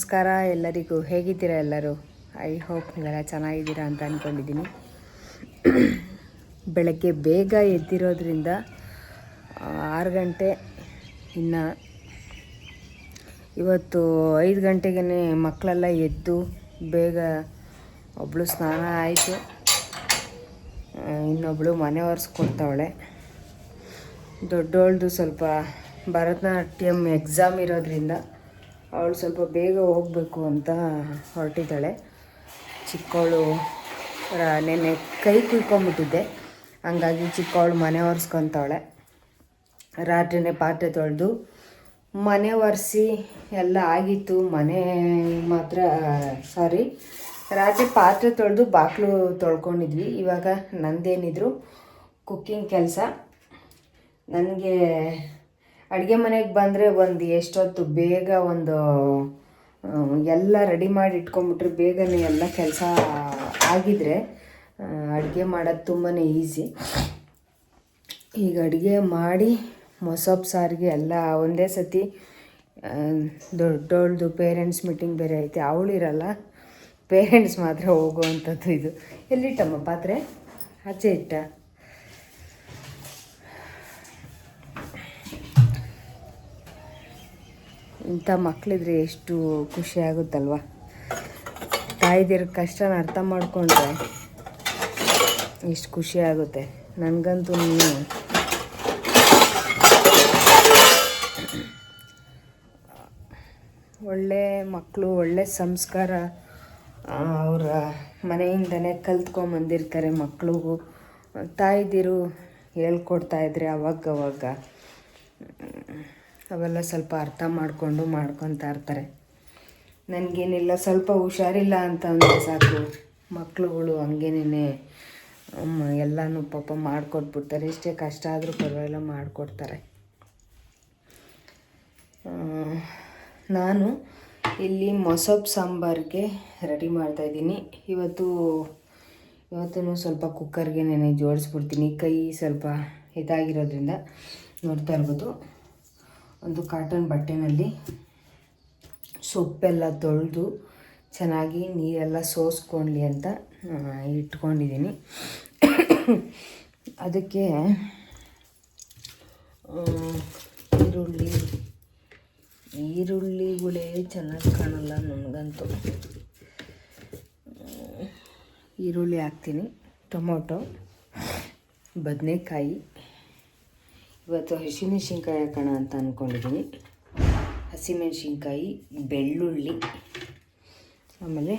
ನಮಸ್ಕಾರ ಎಲ್ಲರಿಗೂ. ಹೇಗಿದ್ದೀರಾ ಎಲ್ಲರೂ? ಐ ಹೋಪ್ ನೀವೆಲ್ಲ ಚೆನ್ನಾಗಿದ್ದೀರಾ ಅಂತ ಅಂದ್ಕೊಂಡಿದ್ದೀನಿ ಬೆಳಗ್ಗೆ ಬೇಗ ಎದ್ದಿರೋದ್ರಿಂದ ಆರು ಗಂಟೆ ಇನ್ನು ಇವತ್ತು ಐದು ಗಂಟೆಗೇ ಮಕ್ಕಳೆಲ್ಲ ಎದ್ದು ಬೇಗ ಒಬ್ಬಳು ಸ್ನಾನ ಆಯಿತು. ಇನ್ನೊಬ್ಬಳು ಮನೆ ಒರೆಸ್ಕೊಡ್ತಾವಳೆ. ದೊಡ್ಡವಳ್ದು ಸ್ವಲ್ಪ ಭರತನಾಟ್ಯಂ ಎಕ್ಸಾಮ್ ಇರೋದ್ರಿಂದ ಅವಳು ಸ್ವಲ್ಪ ಬೇಗ ಹೋಗಬೇಕು ಅಂತ ಹೊರಟಿದ್ದಾಳೆ. ಚಿಕ್ಕವಳು ನೆನ್ನೆ ಕೈ ಕುಯ್ಕೊಂಬಿಟ್ಟಿದ್ದೆ ಹಂಗಾಗಿ ಚಿಕ್ಕವಳು ಮನೆ ಒರೆಸ್ಕೊತಾವಳೆ. ರಾತ್ರಿನೇ ಪಾತ್ರೆ ತೊಳೆದು ಮನೆ ಒರೆಸಿ ಎಲ್ಲ ಆಗಿತ್ತು. ಮನೆ ಮಾತ್ರ, ಸಾರಿ, ರಾತ್ರಿ ಪಾತ್ರೆ ತೊಳೆದು ಬಾಗಿಲು ತೊಳ್ಕೊಂಡಿದ್ವಿ. ಇವಾಗ ನಂದೇನಿದ್ರು, ಕುಕ್ಕಿಂಗ್ ಕೆಲಸ. ನನಗೆ ಅಡುಗೆ ಮನೆಗೆ ಬಂದರೆ ಒಂದು ಎಷ್ಟೊತ್ತು ಬೇಗ ಒಂದು ಎಲ್ಲ ರೆಡಿ ಮಾಡಿ ಇಟ್ಕೊಂಬಿಟ್ರೆ ಬೇಗನೆ ಎಲ್ಲ ಕೆಲಸ ಆಗಿದ್ರೆ ಅಡುಗೆ ಮಾಡೋದು ತುಂಬಾ ಈಸಿ ಈಗ ಅಡುಗೆ ಮಾಡಿ ಮೊಸಪ್ ಸಾರಿಗೆ ಎಲ್ಲ ಒಂದೇ ಸತಿ ದೊಡ್ಡವಳ್ದು ಪೇರೆಂಟ್ಸ್ ಮೀಟಿಂಗ್ ಬೇರೆ ಐತೆ ಇರಲ್ಲ ಪೇರೆಂಟ್ಸ್ ಮಾತ್ರ ಹೋಗುವಂಥದ್ದು ಇದು. ಎಲ್ಲಿಟ್ಟಮ್ಮ ಪಾತ್ರೆ? ಆಚೆ ಇಟ್ಟ? ಇಂಥ ಮಕ್ಕಳಿದ್ರೆ ಎಷ್ಟು ಖುಷಿ ಆಗುತ್ತಲ್ವ? ತಾಯಿದಿರ ಕಷ್ಟನ ಅರ್ಥ ಮಾಡಿಕೊಂಡ್ರೆ ಎಷ್ಟು ಖುಷಿ ಆಗುತ್ತೆ. ನನಗಂತೂ ನೀನು. ಒಳ್ಳೆ ಮಕ್ಕಳು ಒಳ್ಳೆ ಸಂಸ್ಕಾರ ಅವರ ಮನೆಯಿಂದನೇ ಕಲ್ತ್ಕೊಂಬಂದಿರ್ತಾರೆ ಮಕ್ಕಳಿಗೂ ತಾಯಿದಿರು ಹೇಳ್ಕೊಡ್ತಾಯಿದ್ರೆ ಅವಾಗ ಅವಾಗ ಅವೆಲ್ಲ ಸ್ವಲ್ಪ ಅರ್ಥ ಮಾಡಿಕೊಂಡು ಮಾಡ್ಕೊತಾ ಇರ್ತಾರೆ. ನನಗೇನಿಲ್ಲ, ಸ್ವಲ್ಪ ಹುಷಾರಿಲ್ಲ ಅಂತ ಅಂದರೆ ಸಾಕು. ಮಕ್ಳುಗಳು ಹಂಗೇನೇ ಎಲ್ಲನೂ ಪಾಪ ಮಾಡಿಕೊಟ್ಬಿಡ್ತಾರೆ. ಎಷ್ಟೇ ಕಷ್ಟ ಆದರೂ ಪರವಾಗಿಲ್ಲ, ಮಾಡಿಕೊಡ್ತಾರೆ. ನಾನು ಇಲ್ಲಿ ಮೊಸಬ್ ಸಾಂಬಾರಿಗೆ ರೆಡಿ ಮಾಡ್ತಾಯಿದ್ದೀನಿ ಇವತ್ತು ಇವತ್ತೂ ಸ್ವಲ್ಪ ಕುಕ್ಕರ್ಗೆ ನೆನೆ ಜೋಡಿಸ್ಬಿಡ್ತೀನಿ. ಕೈ ಸ್ವಲ್ಪ ಇದಾಗಿರೋದ್ರಿಂದ ನೋಡ್ತಾ ಇರ್ಬೋದು. ಒಂದು ಕಾಟನ್ ಬಟ್ಟೆನಲ್ಲಿ ಸೊಪ್ಪೆಲ್ಲ ತೊಳೆದು ಚೆನ್ನಾಗಿ ನೀರೆಲ್ಲ ಸೋಸ್ಕೊಳ್ಳಿ ಅಂತ ಇಟ್ಕೊಂಡಿದ್ದೀನಿ. ಅದಕ್ಕೆ ಈರುಳ್ಳಿ ಈರುಳ್ಳಿಗಳೇ ಚೆನ್ನಾಗಿ ಕಾಣಲ್ಲ ನನಗಂತೂ. ಈರುಳ್ಳಿ ಹಾಕ್ತೀನಿ, ಟೊಮೊಟೊ, ಬದನೆಕಾಯಿ. ಇವತ್ತು ಹಸಿಮೆಣ್ಸಿನ್ಕಾಯಿ ಹಾಕೋಣ ಅಂತ ಅಂದ್ಕೊಂಡಿದ್ದೀನಿ ಹಸಿಮೆಣ್ಸಿನ್ಕಾಯಿ, ಬೆಳ್ಳುಳ್ಳಿ, ಆಮೇಲೆ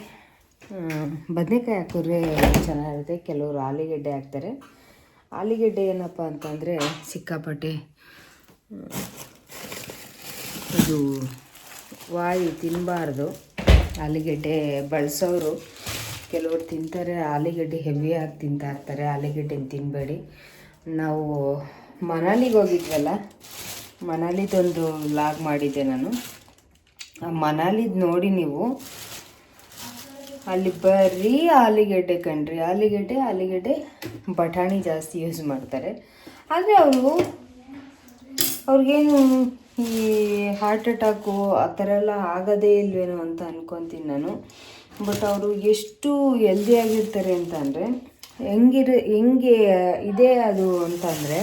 ಬದನೆಕಾಯಿ ಹಾಕಿದ್ರೆ ಚೆನ್ನಾಗಿರುತ್ತೆ. ಕೆಲವರು ಆಲೂಗೆಡ್ಡೆ ಹಾಕ್ತಾರೆ. ಆಲೂಗೆಡ್ಡೆ ಏನಪ್ಪ ಅಂತಂದರೆ ಸಿಕ್ಕಾಪಟ್ಟೆ ಇದು ವಾಯು ತಿನ್ನಬಾರ್ದು ಆಲೂಗೆಡ್ಡೆ ಬಳಸೋರು ಕೆಲವರು ತಿಂತಾರೆ, ಆಲೂಗೆಡ್ಡೆ ಹೆವಿಯಾಗಿ ತಿಂತಾ ಇರ್ತಾರೆ, ಆಲೂಗೆಡ್ಡೆನ ತಿನ್ನಬೇಡಿ ನಾವು ಮನಾಲಿಗೆ ಹೋಗಿದ್ವಲ್ಲ? ಮನಾಲಿದೊಂದು ಲಾಗ್ ಮಾಡಿದ್ದೆ ನಾನು. ಆ ಮನಾಲಿದು ನೋಡಿ ನೀವು. ಅಲ್ಲಿ ಬರೀ ಆಲೂಗೆಡ್ಡೆ ಕಣ್ರಿ. ಆಲೂಗೆಡ್ಡೆ ಆಲೂಗೆಡ್ಡೆ ಬಟಾಣಿ ಜಾಸ್ತಿ ಯೂಸ್ ಮಾಡ್ತಾರೆ. ಆದರೆ ಅವರು, ಅವ್ರಿಗೇನು ಈ ಹಾರ್ಟ್ ಅಟ್ಯಾಕು ಆ ಥರ ಎಲ್ಲ ಆಗೋದೇ ಇಲ್ವೇನೋ ಅಂತ ಅನ್ಕೊತೀನಿ ನಾನು. ಬಟ್ ಅವರು ಎಷ್ಟು ಹೆಲ್ದಿಯಾಗಿರ್ತಾರೆ ಅಂತ ಅಂದರೆ, ಹೆಂಗಿರ, ಹೆಂಗೆ, ಇದೆ ಅದು ಅಂತಂದರೆ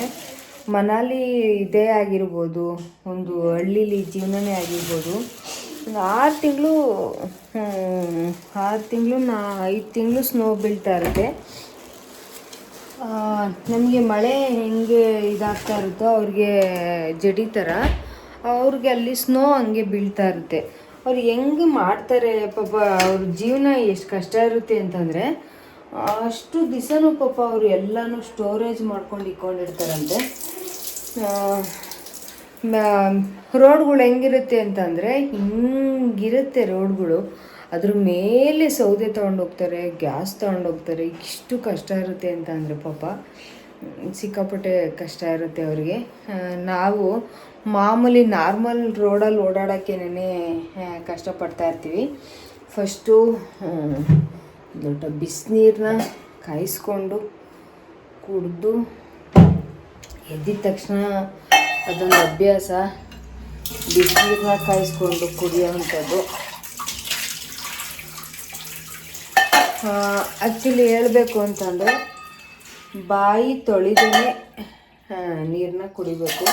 ಮನಾಲಿ ಇದೇ ಆಗಿರ್ಬೋದು, ಒಂದು ಹಳ್ಳೀಲಿ ಜೀವನನೇ ಆಗಿರ್ಬೋದು, ಒಂದು ಆರು ತಿಂಗಳು ಆರು ತಿಂಗಳು ನಾ, ಐದು ತಿಂಗಳು ಸ್ನೋ ಬೀಳ್ತಾ ಇರುತ್ತೆ. ನಮಗೆ ಮಳೆ ಹೆಂಗೆ ಇದಾಗ್ತಾ ಇರುತ್ತೋ ಅವ್ರಿಗೆ ಜಡಿ ಥರ ಅವ್ರಿಗೆ ಅಲ್ಲಿ ಸ್ನೋ ಹಂಗೆ ಬೀಳ್ತಾ ಇರುತ್ತೆ. ಅವ್ರು ಹೆಂಗೆ ಮಾಡ್ತಾರೆ ಪಾಪ, ಅವ್ರ ಜೀವನ ಎಷ್ಟು ಕಷ್ಟ ಇರುತ್ತೆ ಅಂತಂದರೆ, ಅಷ್ಟು ದಿವಸನೂ ಪಾಪ ಅವರು ಎಲ್ಲನೂ ಸ್ಟೋರೇಜ್ ಮಾಡ್ಕೊಂಡು ಇಟ್ಕೊಂಡಿರ್ತಾರಂತೆ ರೋಡ್ಗಳು ಹೆಂಗಿರುತ್ತೆ ಅಂತಂದರೆ ಹಿಂಗಿರುತ್ತೆ ರೋಡ್ಗಳು. ಅದ್ರ ಮೇಲೆ ಸೌದೆ ತೊಗೊಂಡೋಗ್ತಾರೆ ಗ್ಯಾಸ್ ತೊಗೊಂಡೋಗ್ತಾರೆ ಇಷ್ಟು ಕಷ್ಟ ಇರುತ್ತೆ ಅಂತ ಅಂದರೆ ಪಾಪ, ಸಿಕ್ಕಾಪಟ್ಟೆ ಕಷ್ಟ ಇರುತ್ತೆ ಅವರಿಗೆ. ನಾವು ಮಾಮೂಲಿ ನಾರ್ಮಲ್ ರೋಡಲ್ಲಿ ಓಡಾಡೋಕ್ಕೇನೆ ಕಷ್ಟಪಡ್ತಾ ಇರ್ತೀವಿ. ಫಸ್ಟು ದೊಡ್ಡ ಬಿಸಿನೀರನ್ನ ಕಾಯಿಸ್ಕೊಂಡು ಕುಡಿದು ಎದ್ದಿದ ತಕ್ಷಣ ಅದೊಂದು ಅಭ್ಯಾಸ. ಬಿಸಿನೀರನ್ನ ಕಾಯಿಸ್ಕೊಂಡು ಕುಡಿಯೋವಂಥದ್ದು. ಆ್ಯಕ್ಚುಲಿ ಹೇಳಬೇಕು ಅಂತಂದರೆ ಬಾಯಿ ತೊಳಿದೇ ನೀರನ್ನ ಕುಡಿಬೇಕು.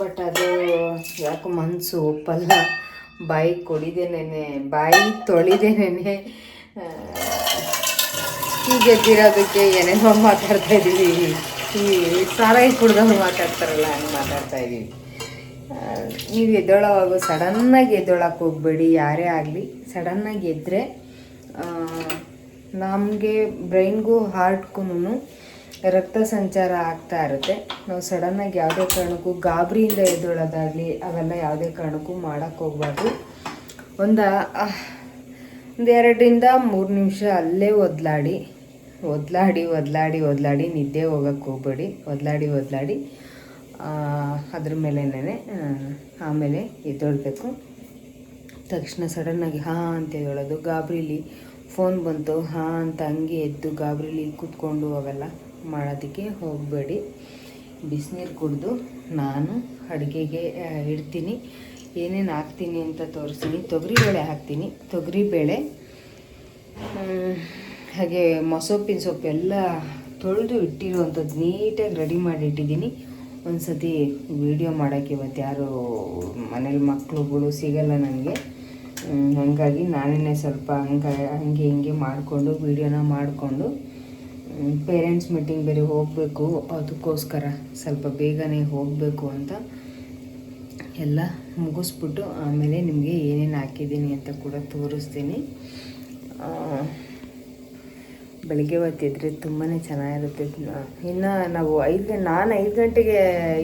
ಬಟ್ ಅದು ಯಾಕೋ ಮನಸ್ಸು ಒಪ್ಪಲ್ಲ. ಬಾಯಿ ಕುಡಿದೇನೆ ಬಾಯಿ ತೊಳೆದೇನೆ ಹೀಗೆ ಎದ್ದಿರೋದಕ್ಕೆ ಏನೇನೋ ಮಾತಾಡ್ತಾ ಇದ್ದೀವಿ ಈ ಸಾರಾಯಿ ಕುಡ್ದವ್ರು ಮಾತಾಡ್ತಾರಲ್ಲ, ಹಂಗೆ ಮಾತಾಡ್ತಾ ಇದ್ದೀವಿ ನೀವು ಎದ್ದೊಳವಾಗ ಸಡನ್ನಾಗಿ ಎದ್ದೊಳಕ್ಕೆ ಹೋಗ್ಬೇಡಿ, ಯಾರೇ ಆಗಲಿ. ಸಡನ್ನಾಗಿ ಎದ್ದರೆ ನಮಗೆ ಬ್ರೈನ್ಗೂ ಹಾರ್ಟ್ಗೂ ರಕ್ತ ಸಂಚಾರ ಆಗ್ತಾ ಇರುತ್ತೆ. ನಾವು ಸಡನ್ನಾಗಿ ಯಾವುದೇ ಕಾರಣಕ್ಕೂ ಗಾಬರಿಯಿಂದ ಎದ್ದೊಳೋದಾಗಲಿ, ಅವೆಲ್ಲ ಯಾವುದೇ ಕಾರಣಕ್ಕೂ ಮಾಡೋಕ್ಕೆ ಹೋಗ್ಬಾರ್ದು. ಒಂದು ಒಂದು ಎರಡರಿಂದ ಮೂರು ನಿಮಿಷ ಅಲ್ಲೇ ಒದ್ಲಾಡಿ. ಒದ್ಲಾಡಿ ಒದ್ಲಾಡಿ ಒದ್ಲಾಡಿ ನಿದ್ದೆ ಹೋಗಕ್ಕೆ ಹೋಗ್ಬೇಡಿ. ಒದ್ಲಾಡಿ ಒದ್ಲಾಡಿ ಅದ್ರ ಮೇಲೆನೇ ಆಮೇಲೆ ಎದ್ದೊಳ್ಬೇಕು. ತಕ್ಷಣ ಸಡನ್ನಾಗಿ ಹಾ ಅಂತ ಹೇಳೋದು. ಗಾಬರಿಲಿ ಫೋನ್ ಬಂತು ಹಾ ಅಂತ ಹಂಗೆ ಎದ್ದು ಗಾಬರಿಲಿ ಕೂತ್ಕೊಂಡು ಅವೆಲ್ಲ ಮಾಡೋದಕ್ಕೆ ಹೋಗಬೇಡಿ. ಬಿಸಿನೀರು ಕುಡಿದು ನಾನು ಅಡುಗೆಗೆ ಇಡ್ತೀನಿ. ಏನೇನು ಹಾಕ್ತೀನಿ ಅಂತ ತೋರಿಸ್ತೀನಿ. ತೊಗರಿಬೇಳೆ ಹಾಕ್ತೀನಿ. ತೊಗರಿಬೇಳೆ ಹ್ಮ್, ಹಾಗೆ ಮೊಸೊಪ್ಪಿನ ಸೊಪ್ಪು ಎಲ್ಲ ತೊಳೆದು ಇಟ್ಟಿರುವಂಥದ್ದು ನೀಟಾಗಿ ರೆಡಿ ಮಾಡಿ ಇಟ್ಟಿದ್ದೀನಿ. ಒಂದು ಸತಿ ವೀಡಿಯೋ ಮಾಡೋಕ್ಕೆ ಇವತ್ತು ಯಾರು ಮನೇಲಿ ಮಕ್ಕಳುಗಳು ಸಿಗಲ್ಲ ನನಗೆ. ಹಾಗಾಗಿ ನಾನೇ ಸ್ವಲ್ಪ ಹಂಗೆ ಹಂಗೆ ಹಿಂಗೆ ಮಾಡಿಕೊಂಡು ವೀಡಿಯೋನ ಮಾಡಿಕೊಂಡು ಪೇರೆಂಟ್ಸ್ ಮೀಟಿಂಗ್ ಬೇರೆ ಹೋಗಬೇಕು, ಅದಕ್ಕೋಸ್ಕರ ಸ್ವಲ್ಪ ಬೇಗನೆ ಹೋಗಬೇಕು ಅಂತ ಎಲ್ಲ ಮುಗಿಸ್ಬಿಟ್ಟು ಆಮೇಲೆ ನಿಮಗೆ ಏನೇನು ಹಾಕಿದ್ದೀನಿ ಅಂತ ಕೂಡ ತೋರಿಸ್ತೀನಿ. ಬೆಳಿಗ್ಗೆ ಹೊತ್ತಿದ್ರೆ ತುಂಬಾ ಚೆನ್ನಾಗಿರುತ್ತೆ. ಇನ್ನು ನಾವು ಐದು ಗಂಟೆ, ನಾನು ಐದು ಗಂಟೆಗೆ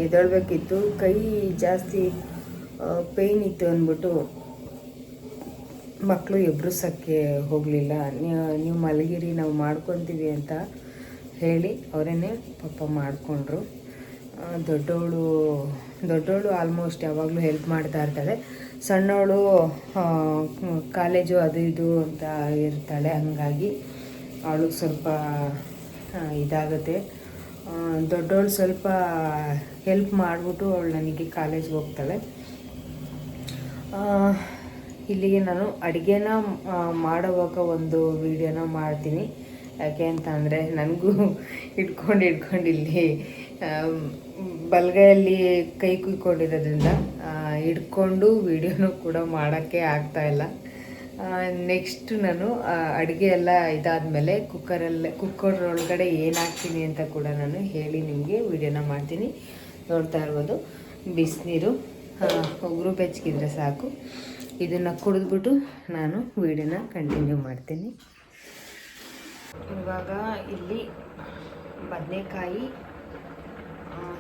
ಎದ್ದೇಳಬೇಕಿತ್ತು. ಕೈ ಜಾಸ್ತಿ ಪೇಯ್ನ್ ಇತ್ತು ಅಂದ್ಬಿಟ್ಟು ಮಕ್ಕಳು ಎಬ್ರಿಸೋಕ್ಕೆ ಹೋಗಲಿಲ್ಲ. ನೀವು ಮಲಗಿರಿ, ನಾವು ಮಾಡ್ಕೊತೀವಿ ಅಂತ ಹೇಳಿ ಅವರೇ ಪಾಪ ಮಾಡಿಕೊಂಡ್ರು. ದೊಡ್ಡವಳು ದೊಡ್ಡವಳು ಆಲ್ಮೋಸ್ಟ್ ಯಾವಾಗಲೂ ಹೆಲ್ಪ್ ಮಾಡ್ತಾ ಇರ್ತಾಳೆ. ಸಣ್ಣವಳು ಕಾಲೇಜು ಅದು ಇದು ಅಂತ ಇರ್ತಾಳೆ ಹಂಗಾಗಿ. ಅವಳಿಗೆ ಸ್ವಲ್ಪ ಇದಾಗುತ್ತೆ. ದೊಡ್ಡವಳು ಸ್ವಲ್ಪ ಹೆಲ್ಪ್ ಮಾಡಿಬಿಟ್ಟು ಅವಳು ನನಗೆ ಕಾಲೇಜ್ಗೆ ಹೋಗ್ತಾಳೆ. ಇಲ್ಲಿಗೆ ನಾನು ಅಡುಗೆನ ಮಾಡುವಾಗ ಒಂದು ವಿಡಿಯೋನ ಮಾಡ್ತೀನಿ. ಯಾಕೆ ಅಂತ ಅಂದರೆ ನನಗೂ ಇಟ್ಕೊಂಡು ಇಟ್ಕೊಂಡು ಇಲ್ಲಿ ಬಲಗೈಯಲ್ಲಿ ಕೈ ಕುಯ್ಕೊಂಡಿರೋದ್ರಿಂದ ಹಿಡ್ಕೊಂಡು ವಿಡಿಯೋನು ಕೂಡ ಮಾಡೋಕ್ಕೆ ಆಗ್ತಾಯಿಲ್ಲ ನೆಕ್ಸ್ಟ್ ನಾನು ಅಡುಗೆ ಎಲ್ಲ ಇದಾದಮೇಲೆ ಕುಕ್ಕರಲ್ಲಿ ಕುಕ್ಕರ್ ಒಳಗಡೆ ಏನು ಹಾಕ್ತೀನಿ ಅಂತ ಕೂಡ ನಾನು ಹೇಳಿ ನಿಮಗೆ ವಿಡಿಯೋನ ಮಾಡ್ತೀನಿ. ನೋಡ್ತಾ ಇರ್ಬೋದು. ಬಿಸಿನೀರು ಉಗುರು ಬೆಚ್ಚಗಿದ್ರೆ ಸಾಕು. ಇದನ್ನು ಕುಡಿದ್ಬಿಟ್ಟು ನಾನು ವೀಡಿಯೋನ ಕಂಟಿನ್ಯೂ ಮಾಡ್ತೀನಿ. ಇವಾಗ ಇಲ್ಲಿ ಬದನೆಕಾಯಿ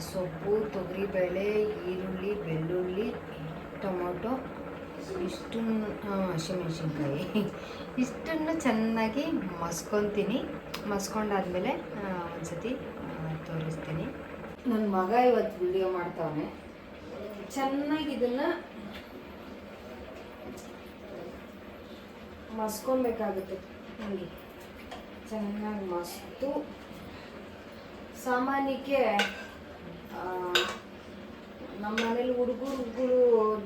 ಸೊಪ್ಪು, ತೊಗರಿಬೇಳೆ, ಈರುಳ್ಳಿ, ಬೆಳ್ಳುಳ್ಳಿ, ಟೊಮೊಟೊ ಇಷ್ಟನ್ನು ಹಸಿಮೆಣ್ಸಿನ್ಕಾಯಿ. ಇಷ್ಟನ್ನು ಚೆನ್ನಾಗಿ ಮಸ್ಕೊತೀನಿ. ಮಸ್ಕೊಂಡಾದ್ಮೇಲೆ ಒಂದ್ಸತಿ ತೋರಿಸ್ತೀನಿ. ನನ್ನ ಮಗ ಇವತ್ತು ವಿಡಿಯೋ ಮಾಡ್ತಾವನೆ. ಚೆನ್ನಾಗಿ ಇದನ್ನು ಮಸ್ಕೊಬೇಕಾಗುತ್ತೆ ಹಂಗೆ. ಚೆನ್ನಾಗಿ ಮಸ್ತು. ಸಾಮಾನ್ಯಕ್ಕೆ ನಮ್ಮ ಮನೇಲಿ ಹುಡುಗರುಗಳು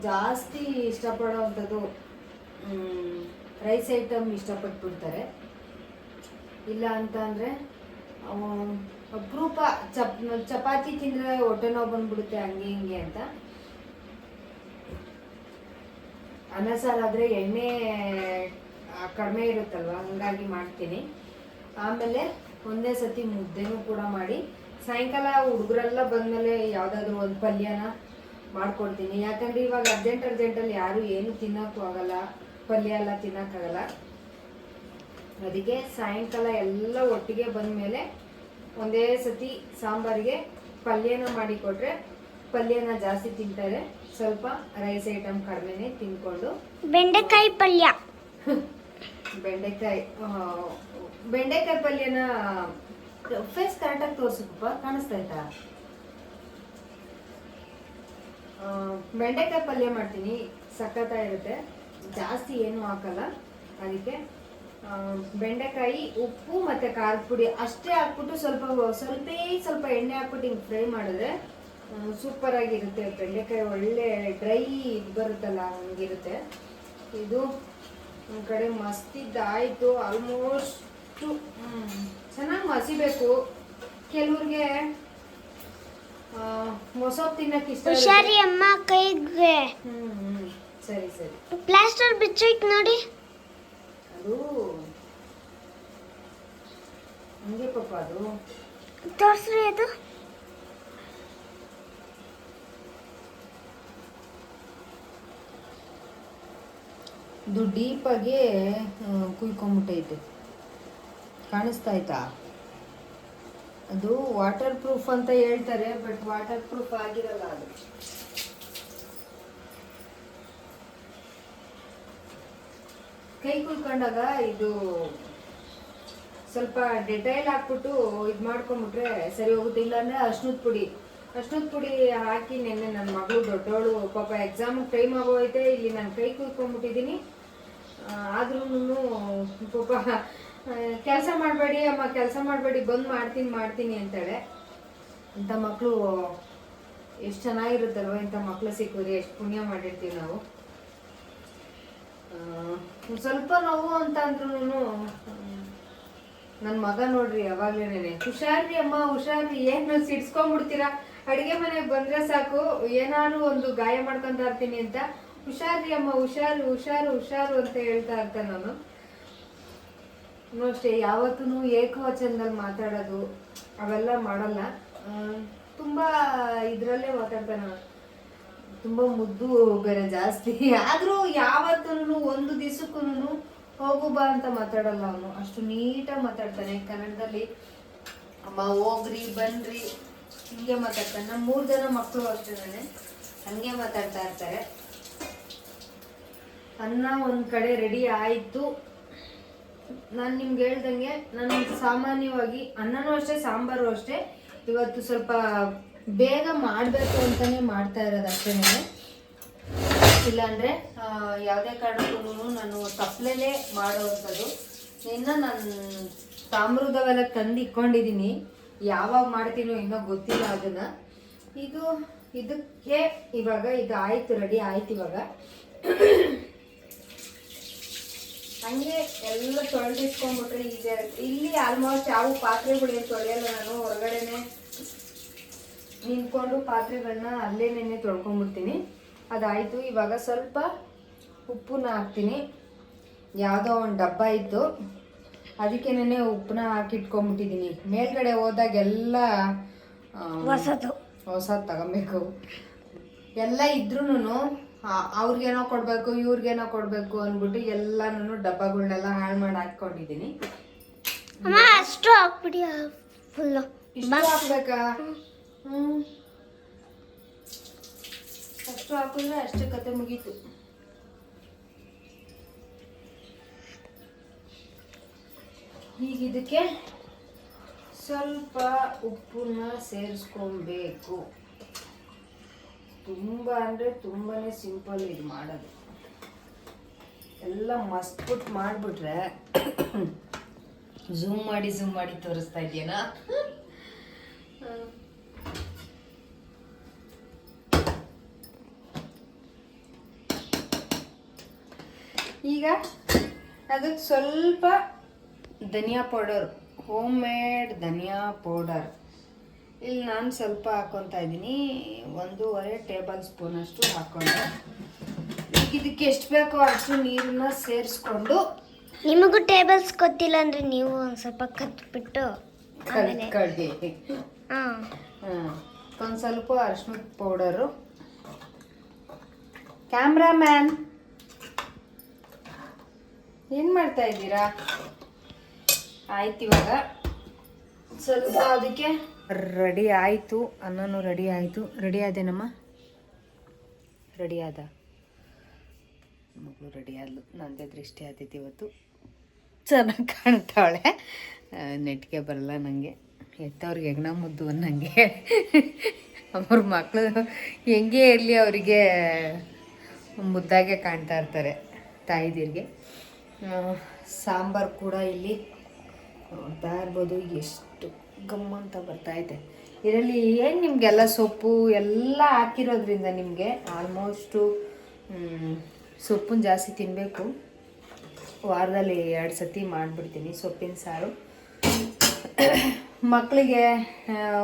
ಜಾಸ್ತಿ ಇಷ್ಟಪಡೋವಂಥದ್ದು ರೈಸ್ ಐಟಮ್ ಇಷ್ಟಪಟ್ಬಿಡ್ತಾರೆ. ಇಲ್ಲ ಅಂತ ಅಂದರೆ ಅಪರೂಪ ಚಪ್, ಚಪಾತಿ ತಿಂದರೆ ಹೊಟ್ಟೆ ನೋವು ಬಂದ್ಬಿಡುತ್ತೆ ಹಂಗೆ ಹಿಂಗೆ ಅಂತ. ಅನ್ನ ಸಾರಾದರೆ ಎಣ್ಣೆ ಕಡಿಮೆ ಇರುತ್ತಲ್ವ? ಹಂಗಾಗಿ ಮಾಡ್ತೀನಿ. ಆಮೇಲೆ ಒಂದೇ ಸತಿ ಮುದ್ದೆನೂ ಕೂಡ ಮಾಡಿ ಸಾಯಂಕಾಲ ಹುಡುಗರೆಲ್ಲ ಬಂದಮೇಲೆ ಯಾವುದಾದ್ರೂ ಒಂದು ಪಲ್ಯನ ಮಾಡ್ಕೊಡ್ತೀನಿ. ಯಾಕಂದ್ರೆ ಇವಾಗ ಅರ್ಜೆಂಟ್ ಅರ್ಜೆಂಟಲ್ಲಿ ಯಾರು ಏನು ತಿನ್ನೋಕ್ಕೂ ಆಗಲ್ಲ. ಪಲ್ಯ ಎಲ್ಲ ತಿನ್ನೋಕ್ಕಾಗಲ್ಲ ಅದಕ್ಕೆ ಸಾಯಂಕಾಲ ಎಲ್ಲ ಒಟ್ಟಿಗೆ ಬಂದಮೇಲೆ ಒಂದೇ ಸತಿ ಸಾಂಬಾರಿಗೆ ಪಲ್ಯನ ಮಾಡಿಕೊಟ್ರೆ ಪಲ್ಯನ ಜಾಸ್ತಿ ತಿಂತಾರೆ. ಸ್ವಲ್ಪ ರೈಸ್ ಐಟಮ್ ಕಡಿಮೆನೆ ತಿನ್ಕೊಂಡು. ಬೆಂಡೆಕಾಯಿ ಪಲ್ಯ. ಬೆಂಡೆಕಾಯಿ ಬೆಂಡೆಕಾಯಿ ಪಲ್ಯನ ಫೇಸ್ ಕರೆಕ್ಟಾಗಿ ತೋರ್ಸಪ್ಪ ಕಾಣಿಸ್ತಾ ಆ, ಬೆಂಡೆಕಾಯಿ ಪಲ್ಯ ಮಾಡ್ತೀನಿ ಸಖತ್ತಾಗಿರುತ್ತೆ ಜಾಸ್ತಿ ಏನೂ ಹಾಕಲ್ಲ ಅದಕ್ಕೆ. ಬೆಂಡೆಕಾಯಿ ಉಪ್ಪು ಮತ್ತು ಖಾರದ ಪುಡಿ ಅಷ್ಟೇ ಹಾಕ್ಬಿಟ್ಟು ಸ್ವಲ್ಪ ಸ್ವಲ್ಪೇ ಸ್ವಲ್ಪ ಎಣ್ಣೆ ಹಾಕ್ಬಿಟ್ಟು ಹಿಂಗೆ ಫ್ರೈ ಮಾಡಿದ್ರೆ ಸೂಪರ್ ಆಗಿರುತ್ತೆ. ಬೆಂಡೆಕಾಯಿ ಒಳ್ಳೆ ಡ್ರೈ ಬರುತ್ತಲ್ಲ ಹಂಗಿರುತ್ತೆ. ಇದು ಒಂದು ಕಡೆ ಮಸ್ತಿದ್ದಾಯಿತು ಆಲ್ಮೋಸ್ಟು ಚೆನ್ನಾಗಿ ಮಸಿಬೇಕು. ಕೆಲವ್ರಿಗೆ ಮೊಸಪ್ ತಿನ್ನಕ್ಕೆ ಇಷ್ಟ. ಹುಷಾರಿ ಅಮ್ಮ ಕೈಗೆ. ಸರಿ ಸರಿ. ಪ್ಲಾಸ್ಟರ್ ಬಿಚ್ಚೈತ್ ನೋಡಿ. ಅದು ಹಂಗೆ ಪಾಪ ಅದು. ತೋರ್ಸ್ರಿ ಅದು. ಇದು ಡೀಪಾಗಿ ಕುಯ್ಕೊಂಬಿಟ್ಟೈತೆ. ಕಾಣಿಸ್ತಾ ಆಯ್ತಾ ಅದು ವಾಟರ್ ಪ್ರೂಫ್ ಅಂತ ಹೇಳ್ತಾರೆ ಬಟ್ ವಾಟರ್ ಪ್ರೂಫ್ ಆಗಿರಲ್ಲ ಅದು. ಕೈ ಕುಲ್ಕೊಂಡಾಗ ಇದು ಸ್ವಲ್ಪ ಡೆಟೈಲ್ ಹಾಕ್ಬಿಟ್ಟು ಇದು ಮಾಡ್ಕೊಂಡ್ಬಿಟ್ರೆ ಸರಿ ಹೋಗುತ್ತೆ. ಇಲ್ಲಾಂದ್ರೆ ಅರ್ಶಿನದ ಪುಡಿ. ಅರ್ಶಿನದ ಪುಡಿ ಹಾಕಿ ನಿನ್ನೆ ನನ್ನ ಮಗಳು ದೊಡ್ಡವಳು, ಪಾಪ ಎಕ್ಸಾಮ್ ಟೈಮ್ ಆಗೋಯ್ತೆ ಇಲ್ಲಿ, ನಾನು ಕೈ ಕುಯ್ಕೊಂಡ್ಬಿಟ್ಟಿದ್ದೀನಿ ಆದ್ರೂ ಪಾಪ ಕೆಲಸ ಮಾಡಬೇಡಿ, ಅಮ್ಮ ಕೆಲಸ ಮಾಡಬೇಡಿ, ಬಂದು ಮಾಡ್ತೀನಿ ಮಾಡ್ತೀನಿ ಅಂತಾಳೆ. ಇಂಥ ಮಕ್ಕಳು ಎಷ್ಟು ಚೆನ್ನಾಗಿರುತ್ತಲ್ವ ಇಂಥ ಮಕ್ಕಳು ಸಿಕ್ಕಿದ್ರೆ, ಎಷ್ಟು ಪುಣ್ಯ ಮಾಡಿರ್ತೀವಿ ನಾವು. ಸ್ವಲ್ಪ ನೋವು ಅಂತ ಅಂದ್ರೂ ನನ್ನ ಮಗ ನೋಡ್ರಿ ಯಾವಾಗ್ಲೇನೆ ಹುಷಾರ್ರಿ ಅಮ್ಮ, ಹುಷಾರ್ರಿ, ಏನು ಸಿಡ್ಸ್ಕೊಂಡ್ಬಿಡ್ತೀರಾ? ಅಡಿಗೆ ಮನೆಗೆ ಬಂದರೆ ಸಾಕು, ಏನಾದ್ರು ಒಂದು ಗಾಯ ಮಾಡ್ಕೊಂತ ಇರ್ತೀನಿ ಅಂತ. ಹುಷಾರ್ರಿ ಅಮ್ಮ, ಹುಷಾರು ಹುಷಾರು ಹುಷಾರು, ಅಂತ ಹೇಳ್ತಾ ಇರ್ತಾನೆ ನಾನು. ಅಷ್ಟೇ ಯಾವತ್ತೂ ಏಕವಚನದಲ್ಲಿ ಮಾತಾಡೋದು ಅವೆಲ್ಲ ಮಾಡಲ್ಲ. ತುಂಬ ಇದ್ರಲ್ಲೇ ಮಾತಾಡ್ತಾನೆ. ತುಂಬಾ ಮುದ್ದು ಬೇರೆ ಜಾಸ್ತಿ. ಆದ್ರೂ ಯಾವತ್ತೂ ಒಂದು ದಿವಸಕ್ಕೂ ಹೋಗು ಬಾ ಅಂತ ಮಾತಾಡಲ್ಲ ಅವನು. ಅಷ್ಟು ನೀಟಾಗಿ ಮಾತಾಡ್ತಾನೆ. ಕನ್ನಡದಲ್ಲಿ, ಅಮ್ಮ, ಹೋಗ್ರಿ, ಬನ್ರಿ. ಹಿಂಗೆ ಮಾತಾಡ್ತಾನೆ. ನಮ್ಮ ಮೂರು ಜನ ಮಕ್ಕಳು ಅಷ್ಟೇ ಹಂಗೆ ಮಾತಾಡ್ತಾ ಇರ್ತಾರೆ. ಅನ್ನ ಒಂದು ಕಡೆ ರೆಡಿ ಆಯ್ತು. ನಾನು ನಿಮ್ಗೆ ಹೇಳ್ದಂಗೆ ನಾನು ಸಾಮಾನ್ಯವಾಗಿ ಅನ್ನನೂ ಅಷ್ಟೇ, ಸಾಂಬಾರು ಅಷ್ಟೇ. ಇವತ್ತು ಸ್ವಲ್ಪ ಬೇಗ ಮಾಡಬೇಕು ಅಂತಲೇ ಮಾಡ್ತಾ ಇರೋದು ಅಷ್ಟೇ ಇಲ್ಲಾಂದರೆ ಯಾವುದೇ ಕಾರಣಕ್ಕೂ ನಾನು ತಪ್ಪಲೇ ಮಾಡೋವಂಥದ್ದು. ಇನ್ನು ನಾನು ತಾಮ್ರದವೆಲ್ಲ ತಂದು ಇಟ್ಕೊಂಡಿದ್ದೀನಿ ಯಾವಾಗ ಮಾಡ್ತೀನೋ ಇನ್ನೂ ಗೊತ್ತಿಲ್ಲ ಅದನ್ನು. ಇದು, ಇದಕ್ಕೆ ಇವಾಗ ಇದು ಆಯಿತು, ರೆಡಿ ಆಯ್ತು ಇವಾಗ. ಹಂಗೆ ಎಲ್ಲ ತೊಳೆದಿಟ್ಕೊಂಡ್ಬಿಟ್ರೆ ಈಗ ಇಲ್ಲಿ ಆಲ್ಮೋಸ್ಟ್ ಯಾವ ಪಾತ್ರೆಗಳು ಏನು ತೊಳೆಯಲ್ಲ ನಾನು ಹೊರಗಡೆನೆ ನಿಂತ್ಕೊಂಡು ಪಾತ್ರೆಗಳನ್ನ ಅಲ್ಲೇನೆ ತೊಳ್ಕೊಂಡ್ಬಿಡ್ತೀನಿ. ಅದಾಯಿತು ಇವಾಗ ಸ್ವಲ್ಪ ಉಪ್ಪನ್ನ ಹಾಕ್ತೀನಿ. ಯಾವುದೋ ಒಂದು ಡಬ್ಬ ಇತ್ತು. ಅದಕ್ಕೇನೆ ಉಪ್ಪನ್ನ ಹಾಕಿಟ್ಕೊಂಡ್ಬಿಟ್ಟಿದ್ದೀನಿ ಮೇಲ್ಗಡೆ ಹೋದಾಗೆಲ್ಲ ಹೊಸದು. ಹೊಸದು ತಗೊಬೇಕು. ಎಲ್ಲ ಇದ್ರೂ ಅವ್ರಿಗೇನೋ ಕೊಡಬೇಕು ಇವ್ರಿಗೇನೋ ಕೊಡಬೇಕು ಅಂದ್ಬಿಟ್ಟು ಎಲ್ಲಾನು ಡಬ್ಬಗಳನ್ನೆಲ್ಲ ಹಾಳು ಮಾಡಿ ಹಾಕ್ಕೊಂಡಿದ್ದೀನಿ. ಅಷ್ಟು ಹಾಕ್ಬಿಡಿ ಫುಲ್ಲು ಇಷ್ಟು ಹಾಕ್ಬೇಕಾ? ಹ್ಞೂ ಅಷ್ಟು ಹಾಕಿದ್ರೆ ಅಷ್ಟೇ ಕತೆ ಮುಗೀತು. ಈಗ ಇದಕ್ಕೆ ಸ್ವಲ್ಪ ಉಪ್ಪನ್ನ ಸೇರಿಸ್ಕೊಬೇಕು. ತುಂಬ ಅಂದರೆ ತುಂಬಾ ಸಿಂಪಲ್ ಇದು ಮಾಡೋದು. ಎಲ್ಲ ಮಸ್ತ್ಬಿಟ್ಟು ಮಾಡಿಬಿಟ್ರೆ ಝೂಮ್ ಮಾಡಿ ಝೂಮ್ ಮಾಡಿ ತೋರಿಸ್ತಾ ಇದೆಯಾ ಈಗ ಅದಕ್ಕೆ ಸ್ವಲ್ಪ ಧನಿಯಾ ಪೌಡರ್ ಹೋಮ್ ಮೇಡ್ ಧನಿಯಾ ಪೌಡರ್ ಇಲ್ಲಿ ನಾನು ಸ್ವಲ್ಪ ಹಾಕ್ಕೊತಾ ಇದ್ದೀನಿ. ಒಂದೂವರೆ ಟೇಬಲ್ ಸ್ಪೂನಷ್ಟು ಹಾಕ್ಕೊಂಡೆ ಈಗ ಇದಕ್ಕೆ ಎಷ್ಟು ಬೇಕೋ ಅಷ್ಟು ನೀರನ್ನ ಸೇರಿಸ್ಕೊಂಡು ನಿಮಗೂ ಟೇಬಲ್ಸ್ ಗೊತ್ತಿಲ್ಲ ಅಂದ್ರೆ ನೀವು ಒಂದು ಸ್ವಲ್ಪ ಕತ್ಬಿಟ್ಟು ಹಾಂ. ಒಂದು ಸ್ವಲ್ಪ ಅರಿಶಿನ ಪೌಡರು. ಕ್ಯಾಮ್ರಾಮ್ಯಾನ್. ಏನು ಮಾಡ್ತಾ ಇದ್ದೀರಾ? ಆಯ್ತು ಇವಾಗ. ಸ್ವಲ್ಪ ಅದಕ್ಕೆ ರೆಡಿ ಆಯಿತು, ಅನ್ನನೂ ರೆಡಿ ಆಯಿತು. ರೆಡಿ ಆದೇನಮ್ಮ ರೆಡಿ ಆದ. ಮಗಳು ರೆಡಿ ಆದ್ಲು. ನಂದೇ ದೃಷ್ಟಿ ಆದಿತ್ತು ಇವತ್ತು. ಚೆನ್ನಾಗಿ ಕಾಣ್ತಾವಳೆ ನೆಟ್ಟಿಗೆ ಬರಲ್ಲ ನನಗೆ ಎತ್ತವ್ರಿಗೆ ಹೆಗ್ಣ ಮುದ್ದು ಅನ್ನಂಗೆ. ಅವ್ರ ಮಕ್ಕಳು ಹೆಂಗೆ ಇರಲಿ ಅವರಿಗೆ ಮುದ್ದಾಗೆ ಕಾಣ್ತಾ ಇರ್ತಾರೆ ತಾಯಿದಿರಿಗೆ ಸಾಂಬಾರು ಕೂಡ ಇಲ್ಲಿ ನೋಡ್ತಾ ಇರ್ಬೋದು. ಎಷ್ಟು ಗಮ್ ಅಂತ ಇದೆ. ಇದರಲ್ಲಿ ಏನು ನಿಮಗೆಲ್ಲ ಸೊಪ್ಪು ಎಲ್ಲ ಹಾಕಿರೋದ್ರಿಂದ ನಿಮಗೆ ಆಲ್ಮೋಸ್ಟು ಸೊಪ್ಪನ್ನು ಜಾಸ್ತಿ ತಿನ್ನಬೇಕು ವಾರದಲ್ಲಿ ಎರಡು ಸತಿ ಮಾಡಿಬಿಡ್ತೀನಿ ಸೊಪ್ಪಿನ ಸಾರು. ಮಕ್ಕಳಿಗೆ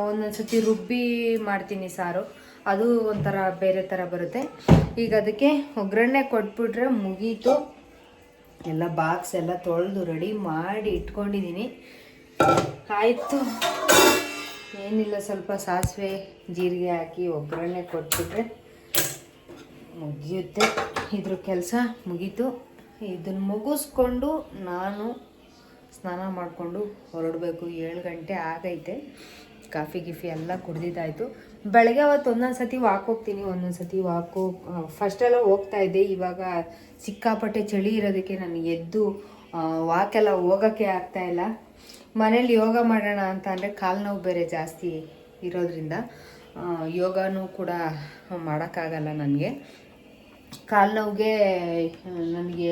ಒಂದೊಂದು ಸತಿ ರುಬ್ಬಿ ಮಾಡ್ತೀನಿ ಸಾರು. ಅದು ಒಂಥರ ಬೇರೆ ಥರ ಬರುತ್ತೆ. ಈಗ ಅದಕ್ಕೆ ಒಗ್ಗರಣೆ ಕೊಟ್ಬಿಟ್ರೆ ಮುಗೀತು. ಎಲ್ಲ ಬಾಕ್ಸ್ ಎಲ್ಲ ತೊಳೆದು ರೆಡಿ ಮಾಡಿ ಇಟ್ಕೊಂಡಿದ್ದೀನಿ. ಆಯಿತು. ಏನಿಲ್ಲ, ಸ್ವಲ್ಪ ಸಾಸಿವೆ ಜೀರಿಗೆ ಹಾಕಿ ಒಗ್ಗರಣೆ ಕೊಟ್ಬಿಟ್ರೆ ಮುಗಿಯುತ್ತೆ. ಇದ್ರ ಕೆಲಸ ಮುಗೀತು. ಇದನ್ನು ಮುಗಿಸ್ಕೊಂಡು ನಾನು ಸ್ನಾನ ಮಾಡಿಕೊಂಡು ಹೊರಡಬೇಕು. ಏಳು ಗಂಟೆ ಆಗೈತೆ. ಕಾಫಿ, ಗಿಫಿ ಎಲ್ಲ ಕುಡ್ದಿದ್ದಾಯಿತು. ಬೆಳಗ್ಗೆ ಅವತ್ತು ಒಂದೊಂದು ಸತಿ ವಾಕ್ ಹೋಗ್ತೀನಿ ಒಂದೊಂದು ಸತಿ ವಾಕು ಫಸ್ಟೆಲ್ಲ ಹೋಗ್ತಾ ಇದ್ದೆ. ಇವಾಗ ಸಿಕ್ಕಾಪಟ್ಟೆ ಚಳಿ ಇರೋದಕ್ಕೆ ನಾನು ಎದ್ದು ವಾಕೆಲ್ಲ ಹೋಗೋಕ್ಕೆ ಆಗ್ತಾ ಇಲ್ಲ. ಮನೇಲಿ ಯೋಗ ಮಾಡೋಣ ಅಂತ ಅಂದರೆ ಕಾಲು ನೋವು ಬೇರೆ ಜಾಸ್ತಿ ಇರೋದ್ರಿಂದ ಯೋಗನೂ ಕೂಡ ಮಾಡೋಕ್ಕಾಗಲ್ಲ ನನಗೆ. ಕಾಲು ನೋವಿಗೆ, ನನಗೆ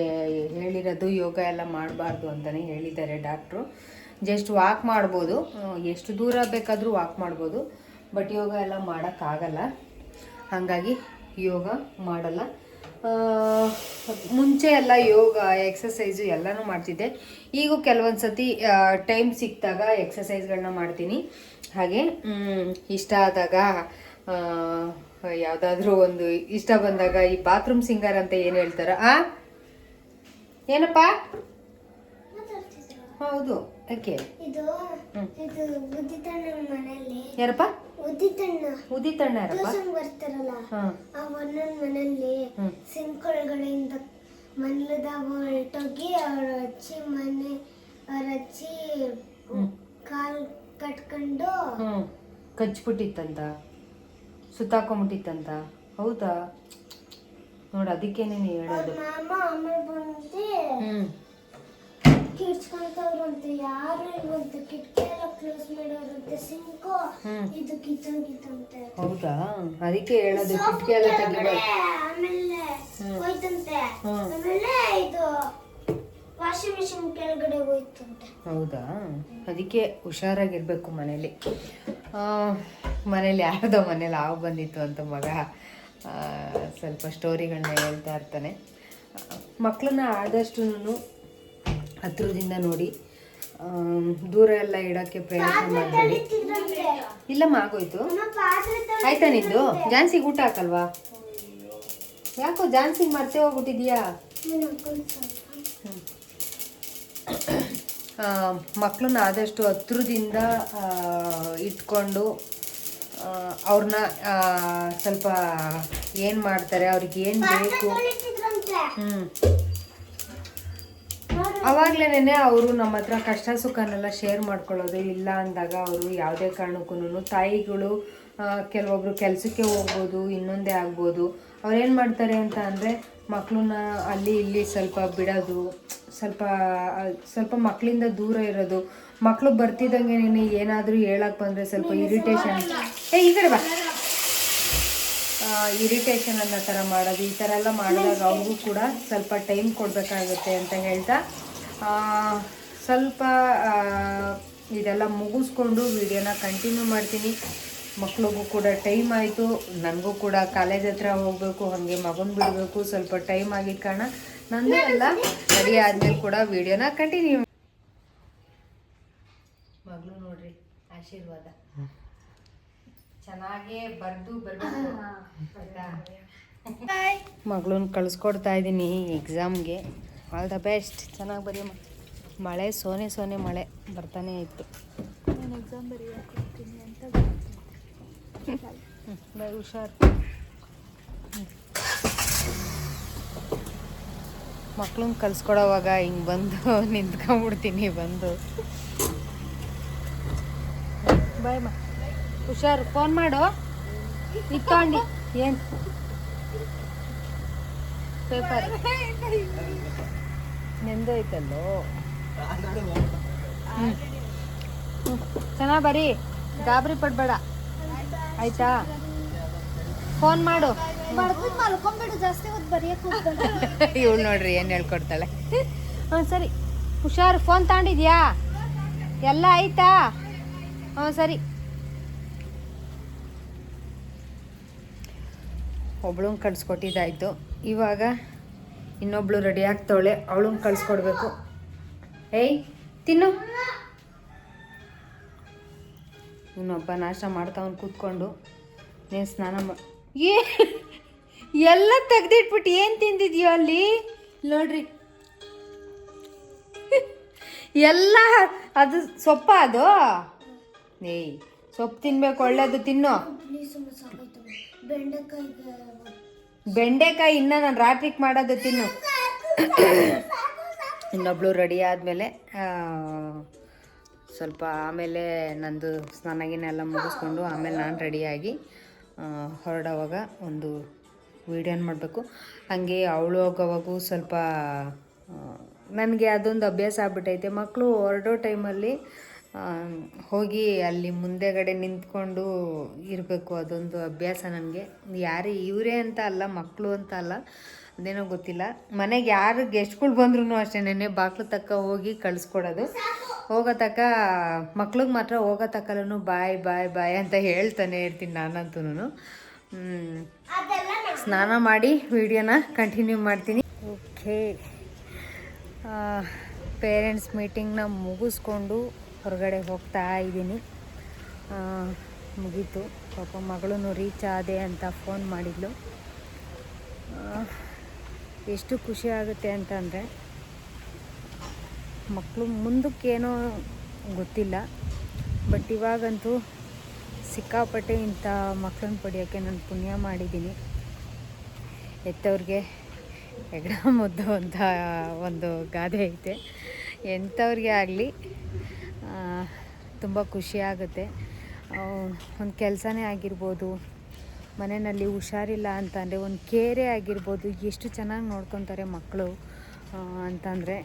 ಹೇಳಿರೋದು ಯೋಗ ಎಲ್ಲ ಮಾಡಬಾರ್ದು ಅಂತಲೇ ಹೇಳಿದ್ದಾರೆ ಡಾಕ್ಟ್ರು. ಜಸ್ಟ್ ವಾಕ್ ಮಾಡ್ಬೋದು ಎಷ್ಟು ದೂರ ಬೇಕಾದರೂ ವಾಕ್ ಮಾಡ್ಬೋದು, ಬಟ್ ಯೋಗ ಎಲ್ಲ ಮಾಡೋಕ್ಕಾಗಲ್ಲ. ಹಾಗಾಗಿ ಯೋಗ ಮಾಡಲ್ಲ. ಮುಂಚೆ ಎಲ್ಲ ಯೋಗ ಎಕ್ಸಸೈಸು ಎಲ್ಲನೂ ಮಾಡ್ತಿದ್ದೆ. ಈಗ ಕೆಲವೊಂದು ಸತಿ ಟೈಮ್ ಸಿಕ್ಕಿದಾಗ ಎಕ್ಸಸೈಸ್ಗಳನ್ನ ಮಾಡ್ತೀನಿ. ಹಾಗೆ ಇಷ್ಟ ಆದಾಗ ಯಾವುದಾದ್ರೂ ಒಂದು ಇಷ್ಟ ಬಂದಾಗ ಈ ಬಾತ್ರೂಮ್ ಸಿಂಗರ್ ಅಂತ ಏನು ಹೇಳ್ತಾರ? ಆ? ಏನಪ್ಪ? ಹೌದು. ಯಾಕೆ? ಇದು. ಇದು ಉದ್ದಿತಣ್ಣ ಮನೆಯಲ್ಲಿ. ಯಾರಪ್ಪ? ಉದ್ದಿತಣ್ಣ ಉದಿತಣ್ಣ ಯಾರಪ್ಪ? ಬರ್ತಾರಲ್ಲ ಆ ಒಂದೊಂದು ಮನೆಯಲ್ಲಿ. ಸಿಂಕ್ ಒಳಗಡೆಯಿಂದ ಮನ್ಲದಾಗ ಹೊರಟೋಗಿ ಅವ್ರ ಅಜ್ಜಿ ಮನೆ ಅವ್ರ ಅಜ್ಜಿ ಕಾಲ್ ಕಟ್ಕೊಂಡು ಕಚ್ಬಿಟ್ಟಿತ್ತಂತ? ಸುತ್ತಾಕೊಂಬಿಟ್ಟಿತ್ತಂತ? ಹೌದಾ? ನೋಡ ಅದಕ್ಕೇನೆ ಹೇಳೋದು. ಮಾಮ ಆಮೇಲೆ ಬಂದು ಕಿಡ್ಸ್ಕೊಂತವ್ರಂತೆ ಯಾರು ಇಲ್ವಂತೆ? ಕಿಟಕಿ ಎಲ್ಲ ಕ್ಲೋಸ್ ಮಾಡೋರಂತೆ. ಸಿಂಕು. ಇದು ಕಿತ್ತೋಗಿತ್ತಂತೆ ಹೌದಾ? ಅದಕ್ಕೆ ಹೇಳೋದು ಕಿಟಕಿ ಎಲ್ಲ ತೆಗಿಬೇಕು ಆಮೇಲೆ. ಹೋಯ್ತಂತೆ. ಆಮೇಲೆ ಇದು ವಾಷಿಂಗ್ ಮಿಷಿನ್ ಕೆಳಗಡೆ ಹೋಯ್ತಂತೆ. ಹೌದಾ? ಅದಕ್ಕೆ ಹುಷಾರಾಗಿರ್ಬೇಕು ಮನೇಲಿ. ಮನೇಲಿ ಯಾರ್ದೋ ಮನೇಲಿ ಹಾವು ಬಂದಿತ್ತು ಅಂತ ಮಗ ಸ್ವಲ್ಪ ಸ್ಟೋರಿಗಳನ್ನ ಹೇಳ್ತಾ ಇರ್ತಾನೆ. ಮಕ್ಕಳನ್ನ ಆದಷ್ಟು ಹತ್ರದಿಂದ ನೋಡಿ. ದೂರ ಎಲ್ಲ ಇಡೋಕ್ಕೆ ಪ್ರಯತ್ನ ಮಾಡಬೇಡಿ. ಇಲ್ಲಮ್ಮ ಆಗೋಯ್ತು. ಆಯ್ತಾ ನಿಂದು? ಜಾನ್ಸಿಗೆ ಊಟ ಹಾಕಲ್ವಾ? ಯಾಕೋ ಜಾನ್ಸಿಗೆ ಮರ್ತೆ ಹೋಗ್ಬಿಟ್ಟಿದ್ಯಾ ಮಕ್ಕಳನ್ನ ಆದಷ್ಟು ಹತ್ರದಿಂದ ಇಟ್ಕೊಂಡು ಅವ್ರನ್ನ ಸ್ವಲ್ಪ ಏನು ಮಾಡ್ತಾರೆ ಅವ್ರಿಗೆ ಏನು ಬೇಕು? ಹ್ಞೂ ನೋಡು, ಅವಾಗ್ಲೇನೆ ಅವರು ನಮ್ಮ ಹತ್ರ ಕಷ್ಟ ಸುಖನೆಲ್ಲ ಶೇರ್ ಮಾಡ್ಕೊಳ್ಳೋದು ಇಲ್ಲ ಅಂದಾಗ ಅವರು ಯಾವುದೇ ಕಾರಣಕ್ಕೂ ತಾಯಿಗಳು ಕೆಲವೊಬ್ರು ಕೆಲಸಕ್ಕೆ ಹೋಗ್ಬೋದು ಇನ್ನೊಂದೇ ಆಗ್ಬೋದು. ಅವ್ರೇನು ಮಾಡ್ತಾರೆ ಅಂತ ಅಂದರೆ ಮಕ್ಕಳನ್ನ ಅಲ್ಲಿ ಇಲ್ಲಿ ಸ್ವಲ್ಪ ಬಿಡೋದು ಸ್ವಲ್ಪ ಸ್ವಲ್ಪ ಮಕ್ಕಳಿಂದ ದೂರ ಇರೋದು. ಮಕ್ಕಳು ಬರ್ತಿದ್ದಂಗೆ ನೀನು ಏನಾದರೂ ಹೇಳಕ್ಕೆ ಬಂದರೆ ಸ್ವಲ್ಪ ಇರಿಟೇಷನ್ ಏ ಈ ಕಡೆ ಬಾ. ಇರಿಟೇಷನ್ ಅನ್ನೋ ಥರ ಮಾಡೋದು ಈ ಥರ ಎಲ್ಲ ಮಾಡಿದಾಗ ಅವ್ರಿಗೂ ಕೂಡ ಸ್ವಲ್ಪ ಟೈಮ್ ಕೊಡಬೇಕಾಗುತ್ತೆ ಅಂತ ಹೇಳ್ತಾ ಸ್ವಲ್ಪ ಇದೆಲ್ಲ ಮುಗಿಸ್ಕೊಂಡು ವಿಡಿಯೋನ ಕಂಟಿನ್ಯೂ ಮಾಡ್ತೀನಿ. ಮಕ್ಳಿಗೂ ಕೂಡ ಟೈಮ್ ಆಯಿತು. ನನಗೂ ಕೂಡ ಕಾಲೇಜ್ ಹತ್ರ ಹೋಗಬೇಕು ಹಾಗೆ ಮಗನ ಬಿಡಬೇಕು. ಸ್ವಲ್ಪ ಟೈಮ್ ಆಗಿದ್ದ ಕಾರಣ ನಂದು ಎಲ್ಲ ರೆಡಿ ಆದಮೇಲೆ ಕೂಡ ವಿಡಿಯೋನ ಕಂಟಿನ್ಯೂ ಮಗಳು ನೋಡ್ರಿ ಆಶೀರ್ವಾದ. ಚೆನ್ನಾಗೇ ಬರ್ದು ಬರಬೇಕು. ಮಗಳನ್ನ ಕಳಿಸ್ಕೊಡ್ತಾ ಇದ್ದೀನಿ ಎಕ್ಸಾಮ್ಗೆ ಆಲ್ ದ ಬೆಸ್ಟ್ ಚೆನ್ನಾಗಿ ಬರೀ ಮಳೆ ಸೋನೆ ಸೋನೆ ಮಳೆ ಬರ್ತಾನೆ ಇತ್ತು. ಹ್ಮ್, ಬೈ ಹುಷಾರು. ಮಕ್ಳನ್ನ ಕಲ್ಸ್ಕೊಡೋವಾಗ ಹಿಂಗೆ ಬಂದು ನಿಂತ್ಕೊಂಡ್ಬಿಡ್ತೀನಿ ಬಂದು. ಬಾಯ್ ಮಾ ಹುಷಾರು ಫೋನ್ ಮಾಡು. ಇಟ್ಕೊಂಡು ಏನು? ಪೇಪರ್ ನೆಂದೋಯ್ತಲ್ಲೋ ಹ್ಞೂ ಚೆನ್ನಾಗಿ ಬರೀ. ಗಾಬರಿ ಪಡ್ಬೇಡ. ಆಯ್ತಾ? ಫೋನ್ ಮಾಡು. ಮಲ್ಕೊಂಬಿಡು ಜಾಸ್ತಿ ಹೊತ್ತು ಬರೆಯಕ್ಕೆ ಹೋಗ್ಬೇಡ. ಇವಳು ನೋಡ್ರಿ ಏನು ಹೇಳ್ಕೊಡ್ತಾಳೆ. ಹ್ಞೂ ಸರಿ. ಹುಷಾರು ಫೋನ್ ತಗೊಂಡಿದ್ಯಾ? ಎಲ್ಲ ಆಯ್ತಾ? ಹ್ಞೂ ಸರಿ. ಒಬ್ಳು ಕಡ್ಸ್ಕೊಟ್ಟಿದ್ದಾಯ್ತು ಇವಾಗ ಇನ್ನೊಬ್ಳು ರೆಡಿ ಆಗ್ತಾವಳೆ, ಅವಳನ್ನ ಕಳಿಸ್ಕೊಡ್ಬೇಕು. ಏಯ್, ತಿನ್ನು. ಇನ್ನೊಬ್ಬ ನಾಶ ಮಾಡ್ತಾವನ್ ಕೂತ್ಕೊಂಡು ನೀನು ಸ್ನಾನ ಮಾ ಏ, ಎಲ್ಲ ತೆಗ್ದಿಟ್ಬಿಟ್ಟು ಏನು ತಿಂದಿದ್ಯೋ ಅಲ್ಲಿ? ನೋಡ್ರಿ. ಎಲ್ಲ, ಅದು ಸೊಪ್ಪ ಅದು? ಏಯ್, ಸೊಪ್ಪು ತಿನ್ಬೇಕು, ಒಳ್ಳೇದು ತಿನ್ನು. ಬೆಂಡೆಕಾಯಿ ಇನ್ನ ನಾನು ರಾತ್ರಿಗೆ ಮಾಡೋದು ತಿನ್ನು. ಇನ್ನೊಬ್ಳು ರೆಡಿ ಆದಮೇಲೆ ಸ್ವಲ್ಪ ಆಮೇಲೆ ನಂದು ಸ್ನಾನ ಗಿನ ಎಲ್ಲ ಮುಗಿಸ್ಕೊಂಡು ಆಮೇಲೆ ನಾನು ರೆಡಿಯಾಗಿ ಹೊರಡೋವಾಗ ಒಂದು ವೀಡಿಯೋನ ಮಾಡಬೇಕು. ಹಂಗೆ ಅವಳು ಹೋಗೋವಾಗೂ ಸ್ವಲ್ಪ ನನಗೆ ಅದೊಂದು ಅಭ್ಯಾಸ ಆಗ್ಬಿಟ್ಟೈತೆ. ಮಕ್ಕಳು ಹೊರಡೋ ಟೈಮಲ್ಲಿ ಹೋಗಿ ಅಲ್ಲಿ ಮುಂದೆಗಡೆ ನಿಂತ್ಕೊಂಡು ಇರಬೇಕು ಅದೊಂದು ಅಭ್ಯಾಸ ನನಗೆ. ಯಾರೇ, ಇವರೇ ಅಂತ ಅಲ್ಲ ಮಕ್ಕಳು ಅಂತ ಅಲ್ಲ, ಅದೇನೋ ಗೊತ್ತಿಲ್ಲ. ಮನೆಗೆ ಯಾರು ಗೆಸ್ಟ್ಗಳು ಬಂದ್ರೂ ಅಷ್ಟೇ, ನೆನ್ನೆ ಬಾಕ್ಲು ತಕ್ಕ ಹೋಗಿ ಕಳಿಸ್ಕೊಡೋದು. ಹೋಗೋ ತಕ್ಕ, ಮಕ್ಳಿಗೆ ಮಾತ್ರ ಹೋಗೋ ತಕ್ಕಲೂ ಬಾಯ್ ಬಾಯ್ ಬಾಯ್ ಅಂತ ಹೇಳ್ತಾನೆ ಇರ್ತೀನಿ ನಾನಂತೂ ಸ್ನಾನ ಮಾಡಿ ವಿಡಿಯೋನ ಕಂಟಿನ್ಯೂ ಮಾಡ್ತೀನಿ. ಓಕೆ. ಪೇರೆಂಟ್ಸ್ ಮೀಟಿಂಗ್ನ ಮುಗಿಸ್ಕೊಂಡು ಹೊರಗಡೆ ಹೋಗ್ತಾ ಇದ್ದೀನಿ. ಮುಗೀತು. ಪಾಪ ಮಗಳೂ ರೀಚ್ ಆದೆ ಅಂತ ಫೋನ್ ಮಾಡಿದ್ಲು. ಎಷ್ಟು ಖುಷಿ ಆಗುತ್ತೆ ಅಂತಂದರೆ ಮಕ್ಕಳು ಮುಂದಕ್ಕೇನೋ ಗೊತ್ತಿಲ್ಲ. ಬಟ್ ಇವಾಗಂತೂ ಸಿಕ್ಕಾಪಟ್ಟೆ ಇಂಥ ಮಕ್ಕಳನ್ನ ಪಡೆಯೋಕ್ಕೆ ನಾನು ಪುಣ್ಯ ಮಾಡಿದ್ದೀನಿ. ಎತ್ತವ್ರಿಗೆ ಎಗ್ರ ಮುದ್ದು ಅಂತ ಒಂದು ಗಾದೆ ಐತೆ. ಎಂಥವ್ರಿಗೆ ಆಗಲಿ ತುಂಬ ಖುಷಿ ಆಗುತ್ತೆ. ಒಂದು ಕೆಲಸನೇ ಆಗಿರ್ಬೋದು, ಮನೆಯಲ್ಲಿ ಹುಷಾರಿಲ್ಲ ಅಂತಂದರೆ, ಒಂದು ಕೇರೆ ಆಗಿರ್ಬೋದು, ಎಷ್ಟು ಚೆನ್ನಾಗಿ ನೋಡ್ಕೊತಾರೆ ಮಕ್ಕಳು ಅಂತಂದರೆ,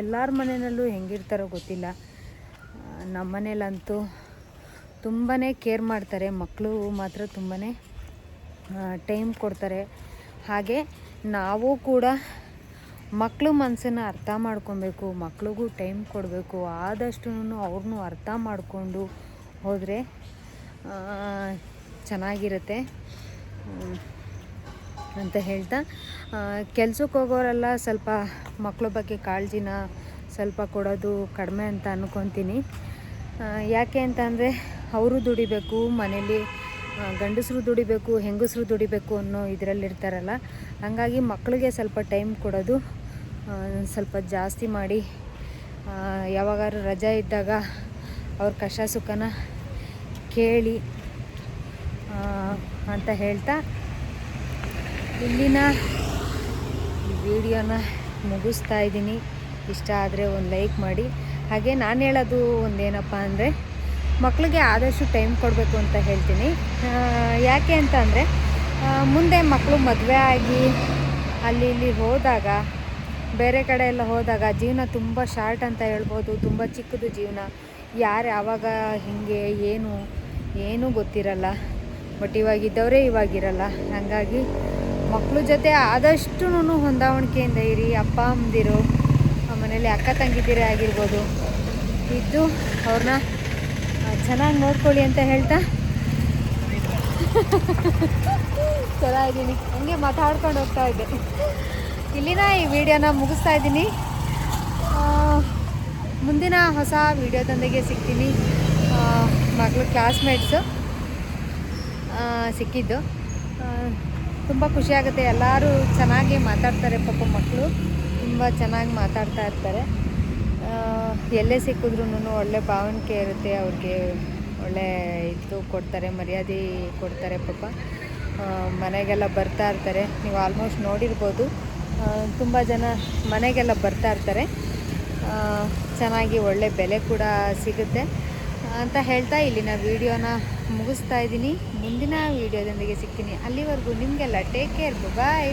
ಎಲ್ಲರ ಮನೆಯಲ್ಲೂ ಹೆಂಗಿರ್ತಾರೋ ಗೊತ್ತಿಲ್ಲ. ನಮ್ಮ ಮನೇಲಂತೂ ತುಂಬಾ ಕೇರ್ ಮಾಡ್ತಾರೆ. ಮಕ್ಕಳು ಮಾತ್ರ ತುಂಬಾ ಟೈಮ್ ಕೊಡ್ತಾರೆ. ಹಾಗೆ ನಾವು ಕೂಡ ಮಕ್ಕಳು ಮನಸ್ಸನ್ನು ಅರ್ಥ ಮಾಡ್ಕೊಬೇಕು, ಮಕ್ಳಿಗೂ ಟೈಮ್ ಕೊಡಬೇಕು ಆದಷ್ಟು ಅವ್ರನ್ನೂ ಅರ್ಥ ಮಾಡಿಕೊಂಡು ಹೋದರೆ ಚೆನ್ನಾಗಿರುತ್ತೆ. ಅಂತ ಹೇಳ್ತಾ. ಕೆಲ್ಸಕ್ಕೆ ಹೋಗೋರೆಲ್ಲ ಸ್ವಲ್ಪ ಮಕ್ಕಳ ಬಗ್ಗೆ ಕಾಳಜಿನ ಸ್ವಲ್ಪ ಕೊಡೋದು ಕಡಿಮೆ ಅಂತ ಅಂದ್ಕೊತೀನಿ ಯಾಕೆ ಅಂತಂದರೆ ಅವರು ದುಡಿಬೇಕು, ಮನೇಲಿ ಗಂಡಸರು ದುಡಿಬೇಕು, ಹೆಂಗಸರು ದುಡಿಬೇಕು ಅನ್ನೋ ಇದರಲ್ಲಿರ್ತಾರಲ್ಲ, ಹಾಗಾಗಿ ಮಕ್ಕಳಿಗೆ ಸ್ವಲ್ಪ ಟೈಮ್ ಕೊಡೋದು ಸ್ವಲ್ಪ ಜಾಸ್ತಿ ಮಾಡಿ ಯಾವಾಗಾದ್ರೂ ರಜಾ ಇದ್ದಾಗ ಅವ್ರ ಕಷ ಸುಖನ ಕೇಳಿ ಅಂತ ಹೇಳ್ತಾ ಇಲ್ಲಿನ ವಿಡಿಯೋನ ಮುಗಿಸ್ತಾ ಇದ್ದೀನಿ. ಇಷ್ಟ ಆದರೆ ಒಂದು ಲೈಕ್ ಮಾಡಿ. ಹಾಗೆ ನಾನು ಹೇಳೋದು ಒಂದೇನಪ್ಪ ಅಂದರೆ ಮಕ್ಕಳಿಗೆ ಆದಷ್ಟು ಟೈಮ್ ಕೊಡಬೇಕು ಅಂತ ಹೇಳ್ತೀನಿ. ಯಾಕೆ ಅಂತ ಮುಂದೆ ಮಕ್ಕಳು ಮದುವೆ ಆಗಿ ಅಲ್ಲಿ ಇಲ್ಲಿ ಹೋದಾಗ ಬೇರೆ ಕಡೆ ಎಲ್ಲ ಹೋದಾಗ ಜೀವನ ತುಂಬ ಶಾರ್ಟ್ ಅಂತ ಹೇಳ್ಬೋದು, ತುಂಬ ಚಿಕ್ಕದು ಜೀವನ. ಯಾರು ಯಾವಾಗ, ಹೀಗೆ, ಏನು, ಏನೂ ಗೊತ್ತಿರಲ್ಲ. ಬಟ್ ಇವಾಗಿದ್ದವರೇ ಇವಾಗಿರಲ್ಲ ಹಾಗಾಗಿ ಮಕ್ಕಳ ಜೊತೆ ಆದಷ್ಟು ಹೊಂದಾವಣಿಕೆಯಿಂದ ಇರಿ. ಅಪ್ಪ, ಅಮ್ಮದಿರು ಮನೇಲಿ ಅಕ್ಕ ತಂಗಿದ್ದೀರೇ ಆಗಿರ್ಬೋದು. ಇದ್ದು ಅವ್ರನ್ನ ಚೆನ್ನಾಗಿ ನೋಡ್ಕೊಳ್ಳಿ ಅಂತ ಹೇಳ್ತಾ. ಚೆನ್ನಾಗಿದ್ದೀನಿ. ಹಂಗೆ ಮಾತಾಡ್ಕೊಂಡು ಹೋಗ್ತಾ ಇದ್ದೆ. ಇಲ್ಲಿನ ಈ ವಿಡಿಯೋನ ಮುಗಿಸ್ತಾ ಇದ್ದೀನಿ. ಮುಂದಿನ ಹೊಸ ವಿಡಿಯೋದೊಂದಿಗೆ ಸಿಗ್ತೀನಿ. ಮಕ್ಕಳು ಕ್ಲಾಸ್ಮೇಟ್ಸು ಸಿಕ್ಕಿದ್ದು. ತುಂಬ ಖುಷಿಯಾಗುತ್ತೆ ಎಲ್ಲರೂ ಚೆನ್ನಾಗಿ ಮಾತಾಡ್ತಾರೆ ಪಾಪ ಮಕ್ಕಳು ತುಂಬ ಚೆನ್ನಾಗಿ ಮಾತಾಡ್ತಾ ಇರ್ತಾರೆ. ಎಲ್ಲೇ ಸಿಕ್ಕಿದ್ರೂ ಒಳ್ಳೆ ಭಾವನಿಕೆ ಇರುತ್ತೆ. ಅವ್ರಿಗೆ ಒಳ್ಳೆ ಇದು ಕೊಡ್ತಾರೆ, ಮರ್ಯಾದೆ ಕೊಡ್ತಾರೆ ಪಾಪ. ಮನೆಗೆಲ್ಲ ಬರ್ತಾ ಇರ್ತಾರೆ. ನೀವು ಆಲ್ಮೋಸ್ಟ್ ನೋಡಿರ್ಬೋದು. ತುಂಬ ಜನ ಮನೆಗೆಲ್ಲ ಬರ್ತಾ ಇರ್ತಾರೆ. ಚೆನ್ನಾಗಿ ಒಳ್ಳೆ ಬೆಲೆ ಕೂಡ ಸಿಗುತ್ತೆ. ಅಂತ ಹೇಳ್ತಾ ಇಲ್ಲಿನ ವಿಡಿಯೋನ ಮುಗಿಸ್ತಾ ಇದ್ದೀನಿ. ಮುಂದಿನ ವೀಡಿಯೋದೊಂದಿಗೆ ಸಿಗ್ತೀನಿ. ಅಲ್ಲಿವರೆಗೂ ನಿಮಗೆಲ್ಲ ಟೇಕ್ ಕೇರ್ ಬಾಯ್